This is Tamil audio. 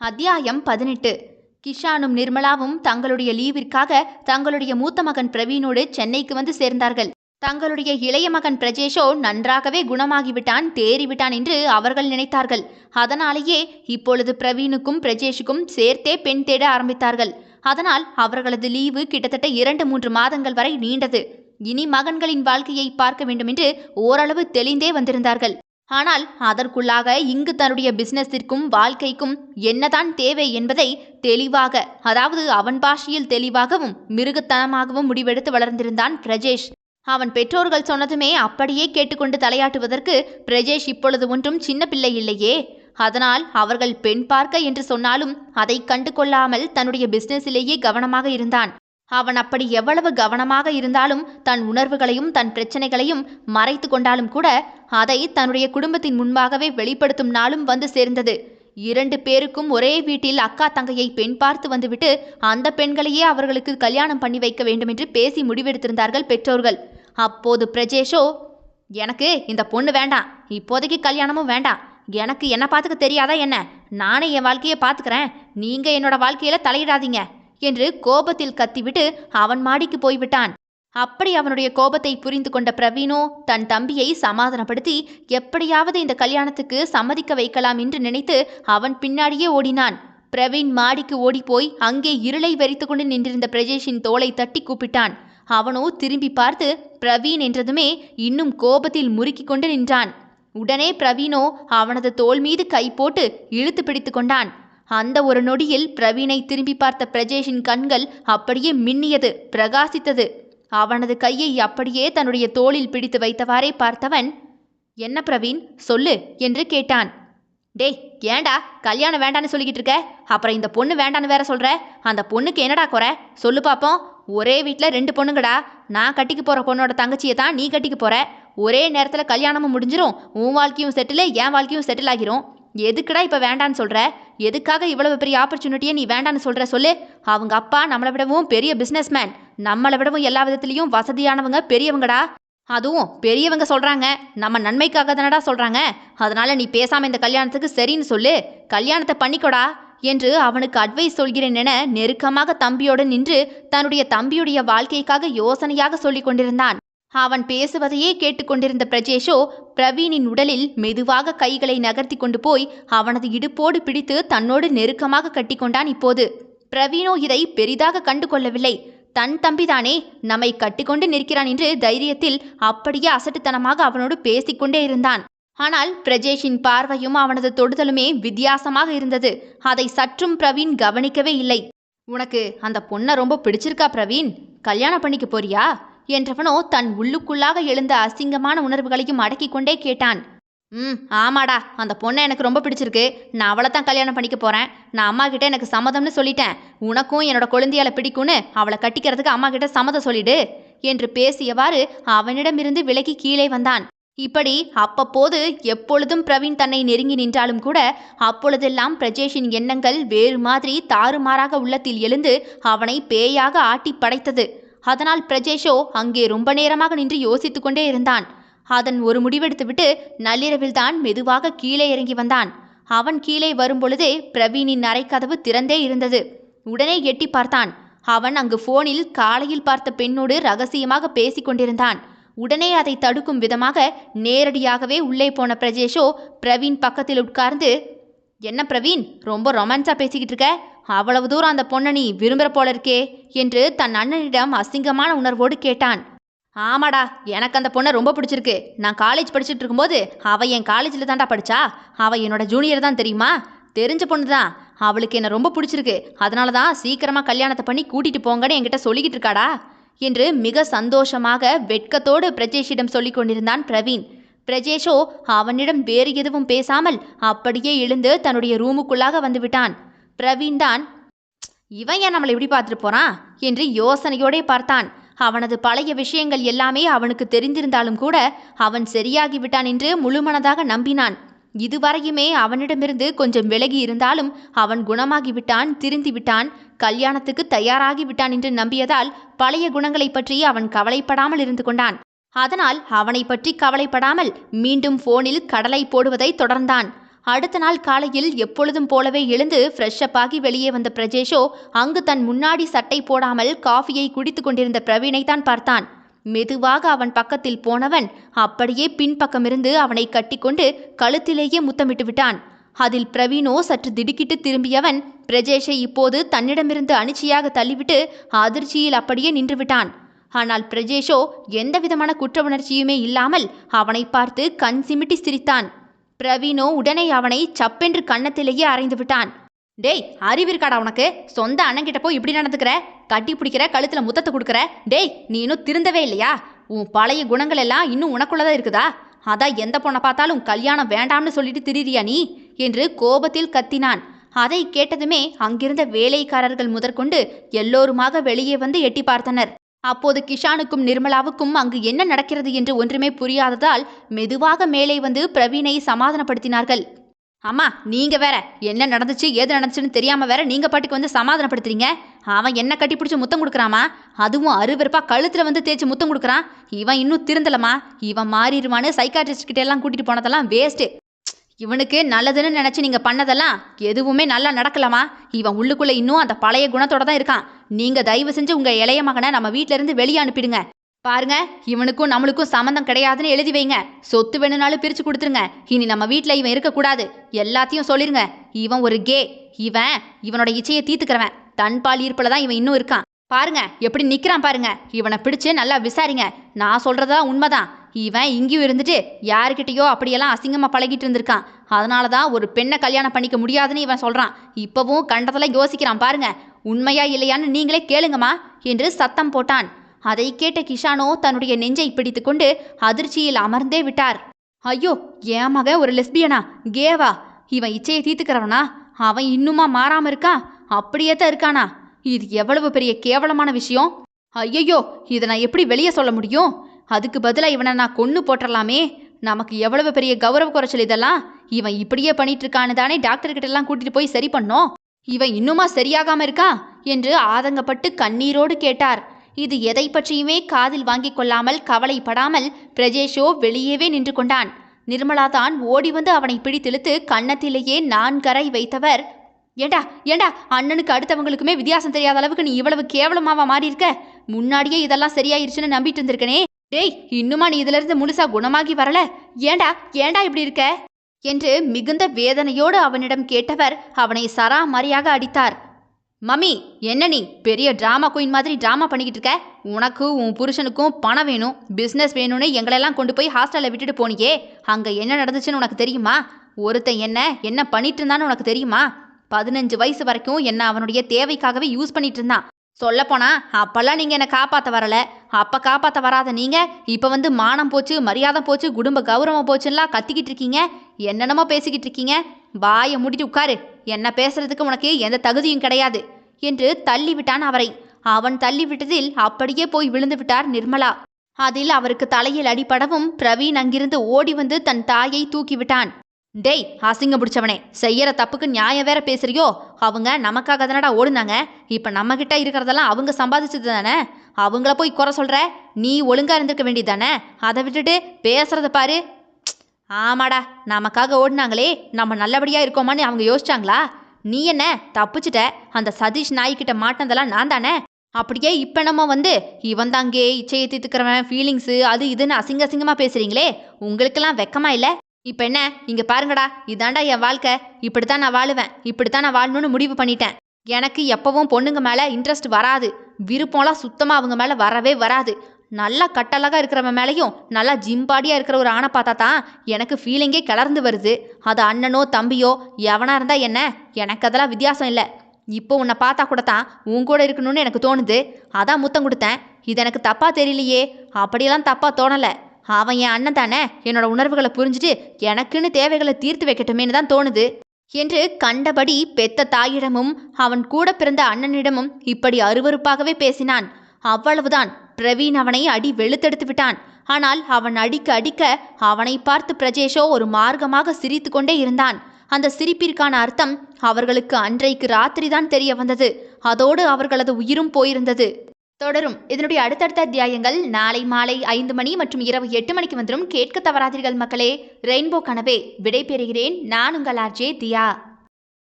அத்தியாயம் பதினெட்டு. கிஷானும் நிர்மலாவும் தங்களுடைய லீவிற்காக தங்களுடைய மூத்த மகன் பிரவீனோடு சென்னைக்கு வந்து சேர்ந்தார்கள். தங்களுடைய இளைய மகன் பிரஜேஷோ நன்றாகவே குணமாகிவிட்டான் தேறிவிட்டான் என்று அவர்கள் நினைத்தார்கள். அதனாலேயே இப்பொழுது பிரவீனுக்கும் பிரஜேஷுக்கும் சேர்த்தே பெண் தேட ஆரம்பித்தார்கள். அதனால் அவர்களது லீவு கிட்டத்தட்ட இரண்டு மூன்று மாதங்கள் வரை நீண்டது. இனி மகன்களின் வாழ்க்கையை பார்க்க வேண்டும் என்று ஓரளவு தெளிந்தே வந்திருந்தார்கள். ஆனால் அதற்குள்ளாக இங்கு தன்னுடைய பிசினஸிற்கும் வாழ்க்கைக்கும் என்னதான் தேவை என்பதை தெளிவாக அதாவது அவன் பாஷையில் தெளிவாகவும் மிருகத்தனமாகவும் முடிவெடுத்து வளர்ந்திருந்தான் பிரஜேஷ். அவன் பெற்றோர்கள் சொன்னதுமே அப்படியே கேட்டுக்கொண்டு தலையாட்டுவதற்கு பிரஜேஷ் இப்பொழுது ஒன்றும் சின்ன பிள்ளை இல்லையே. அதனால் அவர்கள் பெண் பார்க்க என்று சொன்னாலும் அதை கண்டு கொள்ளாமல் தன்னுடைய பிசினஸிலேயே கவனமாக இருந்தான். அவன் அப்படி எவ்வளவு கவனமாக இருந்தாலும் தன் உணர்வுகளையும் தன் பிரச்சனைகளையும் மறைத்து கொண்டாலும் கூட அதை தன்னுடைய குடும்பத்தின் முன்பாகவே வெளிப்படுத்தும் நாளும் வந்து சேர்ந்தது. இரண்டு பேருக்கும் ஒரே வீட்டில் அக்கா தங்கையை பெண் பார்த்து வந்துவிட்டு அந்த பெண்களையே அவர்களுக்கு கல்யாணம் பண்ணி வைக்க வேண்டும் என்று பேசி முடிவெடுத்திருந்தார்கள் பெற்றோர்கள். அப்போது பிரஜேஷோ எனக்கு இந்த பொண்ணு வேண்டாம். இப்போதைக்கு கல்யாணமும் வேண்டாம். எனக்கு என்ன பார்த்துக்க தெரியாதா என்ன? நானே என் வாழ்க்கையை பார்த்துக்கிறேன். நீங்கள் என்னோட வாழ்க்கையில தலையிடாதீங்க. என்று கோபத்தில் கத்திவிட்டு அவன் மாடிக்கு போய்விட்டான். அப்படி அவனுடைய கோபத்தை புரிந்து கொண்ட பிரவீனோ தன் தம்பியை சமாதானப்படுத்தி எப்படியாவது இந்த கல்யாணத்துக்கு சம்மதிக்க வைக்கலாம் என்று நினைத்து அவன் பின்னாடியே ஓடினான். பிரவீன் மாடிக்கு ஓடிப்போய் அங்கே இருளை வெறித்து கொண்டு நின்றிருந்த பிரஜேஷின் தோலை தட்டி கூப்பிட்டான். அவனோ திரும்பி பார்த்து பிரவீன் என்றதுமே இன்னும் கோபத்தில் முறுக்கிக் கொண்டு நின்றான். உடனே பிரவீனோ அவனது தோள் மீது கை போட்டு இழுத்து பிடித்து கொண்டான். அந்த ஒரு நொடியில் பிரவீனை திரும்பி பார்த்த பிரஜேஷின் கண்கள் அப்படியே மின்னியது பிரகாசித்தது. அவனது கையை அப்படியே தன்னுடைய தோளில் பிடித்து வைத்தவாறே பார்த்தவன் என்ன பிரவீன் சொல்லு என்று கேட்டான். டேய் ஏண்டா கல்யாணம் வேண்டான்னு சொல்லிக்கிட்டு இருக்க? அப்புறம் இந்த பொண்ணு வேண்டான்னு வேற சொல்ற? அந்த பொண்ணுக்கு என்னடா குறை? சொல்லு பாப்போம். ஒரே வீட்டில் ரெண்டு பொண்ணுங்கடா. நான் கட்டிக்க போகிற பொண்ணோட தங்கச்சியை தான் நீ கட்டிக்க போகிற ஒரே நேரத்தில் கல்யாணமும் முடிஞ்சிரும். உன் வாழ்க்கையும் செட்டில் என் வாழ்க்கையும் செட்டில் ஆகிரும். எதுக்குடா இப்போ வேண்டான்னு சொல்கிற எதுக்காக இவ்வளவு பெரிய ஆப்பர்ச்சுனிட்டியை நீ வேண்டான்னு சொல்கிற சொல்லு. அவங்க அப்பா நம்மளை விடவும் பெரிய பிஸ்னஸ்மேன் நம்மளை விடவும் எல்லா விதத்துலேயும் வசதியானவங்க பெரியவங்கடா. அதுவும் பெரியவங்க சொல்கிறாங்க நம்ம நன்மைக்காக தானடா சொல்கிறாங்க அதனால நீ பேசாமல் இந்த கல்யாணத்துக்கு சரின்னு சொல்லு. கல்யாணத்தை பண்ணிக்கோடா என்று அவனுக்கு அட்வைஸ் சொல்கிறேன் என நெருக்கமாக தம்பியோடு நின்று தன்னுடைய தம்பியுடைய வாழ்க்கைக்காக யோசனையாக சொல்லிக் கொண்டிருந்தான். அவன் பேசுவதையே கேட்டுக்கொண்டிருந்த பிரஜேஷோ பிரவீனின் உடலில் மெதுவாக கைகளை நகர்த்தி கொண்டு போய் அவனது இடுப்போடு பிடித்து தன்னோடு நெருக்கமாக கட்டிக்கொண்டான் இப்போது. பிரவீனோ இதை பெரிதாக கண்டு கொள்ளவில்லை தன் தம்பிதானே நம்மை கட்டிக்கொண்டு நிற்கிறான் என்று தைரியத்தில் அப்படியே அசட்டுத்தனமாக அவனோடு பேசிக்கொண்டே இருந்தான். ஆனால் பிரஜேஷின் பார்வையும் அவனது தொடுதலுமே வித்தியாசமாக இருந்தது. அதை சற்றும் பிரவீன் கவனிக்கவே இல்லை. உனக்கு அந்த பொண்ணை ரொம்ப பிடிச்சிருக்கா பிரவீன்? கல்யாணம் பண்ணிக்க போறியா? என்றவனோ தன் உள்ளுக்குள்ளாக எழுந்த அசிங்கமான உணர்வுகளையும் அடக்கிக் கொண்டே கேட்டான். ம் ஆமாடா அந்த பொண்ணை எனக்கு ரொம்ப பிடிச்சிருக்கு. நான் அவளை தான் கல்யாணம் பண்ணிக்க போகிறேன் நான் அம்மா கிட்ட எனக்கு சம்மதம்னு சொல்லிட்டேன். உனக்கும் என்னோட குழந்தையால பிடிக்கும்னு அவளை கட்டிக்கிறதுக்கு அம்மா கிட்ட சம்மதம் சொல்லிடு என்று பேசியவாறு அவனிடமிருந்து விலகி கீழே வந்தான். இப்படி அப்பப்போது எப்பொழுதும் பிரவீன் தன்னை நெருங்கி நின்றாலும் கூட அப்பொழுதெல்லாம் பிரஜேஷின் எண்ணங்கள் வேறு மாதிரி தாறுமாறாக உள்ளத்தில் எழுந்து அவனை பேயாக ஆட்டி படைத்தது. அதனால் பிரஜேஷோ அங்கே ரொம்ப நேரமாக நின்று யோசித்து கொண்டே இருந்தான். அதன் ஒரு முடிவெடுத்துவிட்டு நள்ளிரவில் தான் மெதுவாக கீழே இறங்கி வந்தான். அவன் கீழே வரும்பொழுதே பிரவீனின் அறைக்கதவு திறந்தே இருந்தது. உடனே எட்டி பார்த்தான். அவன் அங்கு போனில் காலையில் பார்த்த பெண்ணோடு ரகசியமாக பேசிக் கொண்டிருந்தான். உடனே அதை தடுக்கும் விதமாக நேரடியாகவே உள்ளே போன பிரஜேஷோ பிரவீன் பக்கத்தில் உட்கார்ந்து என்ன பிரவீன் ரொம்ப ரொமான்ஸா பேசிக்கிட்டு இருக்க? அவ்வளவு தூரம் அந்த பொண்ணை நீ விரும்புகிற போல இருக்கே என்று தன் அண்ணனிடம் அசிங்கமான உணர்வோடு கேட்டான். ஆமாடா எனக்கு அந்த பொண்ணை ரொம்ப பிடிச்சிருக்கு. நான் காலேஜ் படிச்சுட்டு இருக்கும்போது அவள் என் காலேஜில் தான்டா படிச்சா? அவள் என்னோட ஜூனியர் தான் தெரியுமா? தெரிஞ்ச பொண்ணு தான். அவளுக்கு என்னை ரொம்ப பிடிச்சிருக்கு. அதனால தான் சீக்கிரமாக கல்யாணத்தை பண்ணி கூட்டிகிட்டு போங்கன்னு என்கிட்ட சொல்லிக்கிட்டு இருக்காடா என்று மிக சந்தோஷமாக வெட்கத்தோடு பிரஜேஷிடம் சொல்லிக் கொண்டிருந்தான் பிரவீன். பிரஜேஷோ அவனிடம் வேறு எதுவும் பேசாமல் அப்படியே எழுந்து தன்னுடைய ரூமுக்குள்ளாக வந்துவிட்டான் பிரவீன் தான் இவன் ஏன் நம்மளை இப்படி பார்த்துட்டு போறான்? என்று யோசனையோடே பார்த்தான். அவனது பழைய விஷயங்கள் எல்லாமே அவனுக்கு தெரிந்திருந்தாலும் கூட அவன் சரியாகிவிட்டான் என்று முழுமனதாக நம்பினான். இதுவரையுமே அவனிடமிருந்து கொஞ்சம் விலகி இருந்தாலும் அவன் குணமாகிவிட்டான் திருந்திவிட்டான் கல்யாணத்துக்கு தயாராகி விட்டான் என்று நம்பியதால் பழைய குணங்களை பற்றி அவன் கவலைப்படாமல் இருந்து கொண்டான். அதனால் அவனை பற்றி கவலைப்படாமல் மீண்டும் போனில் கடலை போடுவதை தொடர்ந்தான். அடுத்த நாள் காலையில் எப்பொழுதும் போலவே எழுந்து ஃப்ரெஷ்அப் ஆகி வெளியே வந்த பிரஜேஷோ அங்கு தன் முன்னாடி சட்டை போடாமல் காஃபியை குடித்து கொண்டிருந்த பிரவீனை தான் பார்த்தான். மெதுவாக அவன் பக்கத்தில் போனவன் அப்படியே பின்பக்கமிருந்து அவனை கட்டிக்கொண்டு கழுத்திலேயே முத்தமிட்டு விட்டான். அதில் பிரவீனோ சற்று திடுக்கிட்டு திரும்பியவன் பிரஜேஷை இப்போது தன்னிடமிருந்து அணிச்சியாக தள்ளிவிட்டு அதிர்ச்சியில் அப்படியே நின்றுவிட்டான் ஆனால் பிரஜேஷோ எந்தவிதமான குற்ற உணர்ச்சியுமே இல்லாமல் அவனை பார்த்து கண் சிமிட்டி சிரித்தான். பிரவீனோ உடனே அவனை சப்பென்று கன்னத்திலேயே அறைந்து விட்டான். டேய் அறிவிருக்காடா உனக்கு? சொந்த அண்ணங்கிட்ட போய் இப்படி நடந்துக்கிற? கட்டி பிடிக்கிற கழுத்துல முத்தத்தை கொடுக்குற? டேய் நீ இன்னும் திருந்தவே இல்லையா? உன் பழைய குணங்கள் எல்லாம் இன்னும் உனக்குள்ளதான் இருக்குதா? அதான் எந்த பொண்ணை பார்த்தாலும் கல்யாணம் வேண்டாம்னு சொல்லிட்டு திரிறியா நீ? என்று கோபத்தில் கத்தினான். அதை கேட்டதுமே அங்கிருந்த வேலைக்காரர்கள் முதற்கொண்டு எல்லோருமாக வெளியே வந்து எட்டி பார்த்தனர். அப்போது கிஷானுக்கும் நிர்மலாவுக்கும் அங்கு என்ன நடக்கிறது என்று ஒன்றுமே புரியாததால் மெதுவாக மேலே வந்து பிரவீனை சமாதானப்படுத்தினார்கள். அம்மா நீங்க வேற என்ன நடந்துச்சு ஏது நடந்துச்சுன்னு தெரியாம வேற நீங்க பாட்டுக்கு வந்து சமாதானப்படுத்துறீங்க? அவன் என்ன கட்டி பிடிச்சி முத்தம் கொடுக்குறாமா? அதுவும் அருவருப்பா கழுத்துல வந்து தேய்ச்சி முத்தம் கொடுக்குறான். இவன் இன்னும் திருந்தலமா இவன் மாறிடுவான்னு சைக்காட்ரிஸ்ட் கிட்ட எல்லாம் கூட்டிட்டு போனதெல்லாம் வேஸ்ட் இவனுக்கு நல்லதுன்னு நினைச்சு நீங்க பண்ணதெல்லாம் எதுவுமே நல்லா நடக்கலாமா இவன் உள்ளுக்குள்ள இன்னும் அந்த பழைய குணத்தோட தான் இருக்கான். நீங்க தயவு செஞ்சு உங்க இளைய மகனை நம்ம வீட்ல இருந்து வெளியே அனுப்பிடுங்க. பாருங்க இவனுக்கும் நம்மளுக்கும் சம்மந்தம் கிடையாதுன்னு எழுதி வைங்க. சொத்து வேணும்னாலும் பிரிச்சு கொடுத்துருங்க. இனி நம்ம வீட்டில் இவன் இருக்கக்கூடாது. எல்லாத்தையும் சொல்லிருங்க. இவன் ஒரு கே. இவன் இவனோட இச்சையை தீத்துக்கிறவன் தன்பால் ஈர்ப்பில் தான் இவன் இன்னும் இருக்கான். பாருங்க எப்படி நிக்கிறான் பாருங்க. இவனை பிடிச்சு நல்லா விசாரிங்க. நான் சொல்றதா உண்மைதான். இவன் இங்கேயும் இருந்துட்டு யாருக்கிட்டயோ அப்படியெல்லாம் அசிங்கமா பழகிட்டு இருந்திருக்கான். அதனால தான் ஒரு பெண்ணை கல்யாணம் பண்ணிக்க முடியாதுன்னு இவன் சொல்றான். இப்பவும் கண்டதெல்லாம் யோசிக்கிறான். பாருங்க உண்மையா இல்லையான்னு நீங்களே கேளுங்கம்மா என்று சத்தம் போட்டான். அதை கேட்ட கிஷானோ தன்னுடைய நெஞ்சை பிடித்துக்கொண்டு அதிர்ச்சியில் அமர்ந்தே விட்டார். ஐயோ என் மக ஒரு லெஸ்பியனா? கேவா இவன் இச்சையை தீர்த்துக்கிறவனா? அவன் இன்னுமா மாறாம இருக்கா? அப்படியே தான் இருக்கானா? இது எவ்வளவு பெரிய கேவலமான விஷயம்? ஐயையோ இதை நான் எப்படி வெளியே சொல்ல முடியும்? அதுக்கு பதிலாக இவனை நான் கொன்று போட்டுடலாமே நமக்கு எவ்வளவு பெரிய கௌரவ குறைச்சல் இதெல்லாம்? இவன் இப்படியே பண்ணிட்டு இருக்கான்னு தானே டாக்டர் கூட்டிட்டு போய் சரி பண்ணோம். இவன் இன்னுமா சரியாகாம இருக்கா? என்று ஆதங்கப்பட்டு கண்ணீரோடு கேட்டார். இது எதை பற்றியுமே காதில் வாங்கிக் கொள்ளாமல் கவலைப்படாமல் பிரஜேஷோ வெளியேவே நின்று கொண்டான். நிர்மலா தான் ஓடி வந்து அவனை பிடித்திழுத்து கன்னத்திலேயே நான்கரை வைத்தவர். ஏண்டா ஏண்டா அண்ணனுக்கு அடுத்தவங்களுக்குமே வித்தியாசம் தெரியாத அளவுக்கு நீ இவ்வளவு கேவலமாவா மாறி இருக்க முன்னாடியே இதெல்லாம் சரியாயிருச்சுன்னு நம்பிட்டு இருந்திருக்கனே. டேய் இன்னுமா நீ இதுல இருந்து முழுசா குணமாகி வரல? ஏண்டா ஏண்டா இப்படி இருக்க? என்று மிகுந்த வேதனையோடு அவனிடம் கேட்டவர் அவனை சராமரியாக அடித்தார். மம்மி என்ன நீ? பெரிய டிராமா குயின் மாதிரி டிராமா பண்ணிக்கிட்டு இருக்க? உனக்கு உன் புருஷனுக்கும் பணம் வேணும் பிஸ்னஸ் வேணும்னு எங்களெல்லாம் கொண்டு போய் ஹாஸ்டலில் விட்டுட்டு போனியே. அங்கே என்ன நடந்துச்சுன்னு உனக்கு தெரியுமா? ஒருத்தன் என்ன என்ன பண்ணிட்டு இருந்தான்னு உனக்கு தெரியுமா? பதினஞ்சு வயசு வரைக்கும் என்ன அவனுடைய தேவைக்காகவே யூஸ் பண்ணிட்டு இருந்தான். சொல்லப்போனா அப்பெல்லாம் நீங்கள் என்னை காப்பாற்ற வரல. அப்போ காப்பாற்ற வராத நீங்கள் இப்போ வந்து மானம் போச்சு மரியாதை போச்சு குடும்ப கௌரவம் போச்சுலாம் கத்திக்கிட்டு இருக்கீங்க. என்னென்னமோ பேசிக்கிட்டு இருக்கீங்க? வாயை மூடிட்டு உட்காரு. என்ன பேசுறதுக்கு உனக்கு எந்த தகுதியும் கிடையாது என்று தள்ளிவிட்டான் அவரை. அவன் தள்ளிவிட்டதில் அப்படியே போய் விழுந்து விட்டார் நிர்மலா. அதில் அவருக்கு தலையில் அடிபடவும் பிரவீன் அங்கிருந்து ஓடி வந்து தன் தாயை தூக்கிவிட்டான் டேய் அசிங்கம் பிடிச்சவனே செய்யற தப்புக்கு நியாயம் வேற பேசுறியோ? அவங்க நமக்காக தானடா ஓடுனாங்க. இப்ப நம்ம கிட்ட இருக்கிறதெல்லாம் அவங்க சம்பாதிச்சது தானே? அவங்கள போய் குறை சொல்ற? நீ ஒழுங்கா இருந்திருக்க வேண்டியதானே அதை விட்டுட்டு பேசுறத பாரு. ஆமாடா நமக்காக ஓடினாங்களே நம்ம நல்லபடியாக இருக்கோமான்னு அவங்க யோசிச்சாங்களா? நீ என்ன தப்பிச்சிட்ட? அந்த சதீஷ் நாய்க்கிட்ட மாட்டினதெல்லாம் நான் தானே? அப்படியே இப்போ நம்ம வந்து இவன் தாங்கே இச்சையை தீர்த்துக்கிறவன் ஃபீலிங்ஸு அது இதுன்னு அசிங்க அசிங்கமாக பேசுகிறீங்களே உங்களுக்கெல்லாம் வெக்கமா இல்லை? இப்போ என்ன இங்கே பாருங்கடா இதாண்டா என் வாழ்க்கை. இப்படித்தான் நான் வாழுவேன் இப்படித்தான் நான் வாழணும்னு முடிவு பண்ணிட்டேன். எனக்கு எப்பவும் பொண்ணுங்க மேலே இன்ட்ரெஸ்ட் வராது. விருப்பம்லாம் சுத்தமாக அவங்க மேலே வரவே வராது. நல்லா கட்டழகாக இருக்கிறவன் மேலேயும் நல்லா ஜிம்பாடியாக இருக்கிற ஒரு ஆணை பார்த்தா தான் எனக்கு ஃபீலிங்கே கிளர்ந்து வருது. அது அண்ணனோ தம்பியோ எவனாக இருந்தால் என்ன? எனக்கு அதெல்லாம் வித்தியாசம் இல்லை. இப்போ உன்னை பார்த்தா கூட தான் உன் கூட இருக்கணும்னு எனக்கு தோணுது. அதான் முத்தம் கொடுத்தேன். இது எனக்கு தப்பாக தெரியலையே. அப்படியெல்லாம் தப்பாக தோணலை. அவன் என் அண்ணன் தானே? என்னோட உணர்வுகளை புரிஞ்சுட்டு எனக்குன்னு தேவைகளை தீர்த்து வைக்கட்டுமேன்னு தான் தோணுது. என்று கண்டபடி பெத்த தாயிடமும் அவன் கூட பிறந்த அண்ணனிடமும் இப்படி அருவருப்பாகவே பேசினான். அவ்வளவுதான். பிரவீன் அவனை அடி வெளுத்தெடுத்து விட்டான். ஆனால் அவன் அடிக்க அடிக்க அவனை பார்த்து பிரஜேஷோ ஒரு மார்க்கமாக சிரித்து கொண்டே இருந்தான். அந்த சிரிப்பிற்கான அர்த்தம் அவர்களுக்கு அன்றைக்கு ராத்திரிதான் தெரிய வந்தது. அதோடு அவர்களது உயிரும் போயிருந்தது. தொடரும். இதனுடைய அடுத்தடுத்த அத்தியாயங்கள் நாளை மாலை ஐந்து மணி மற்றும் இரவு எட்டு மணிக்கு வந்துடும் கேட்க தவறாதீர்கள் மக்களே. ரெயின்போ கனவே விடைபெறுகிறேன். நான் உங்கள் ஆர்ஜே தியா.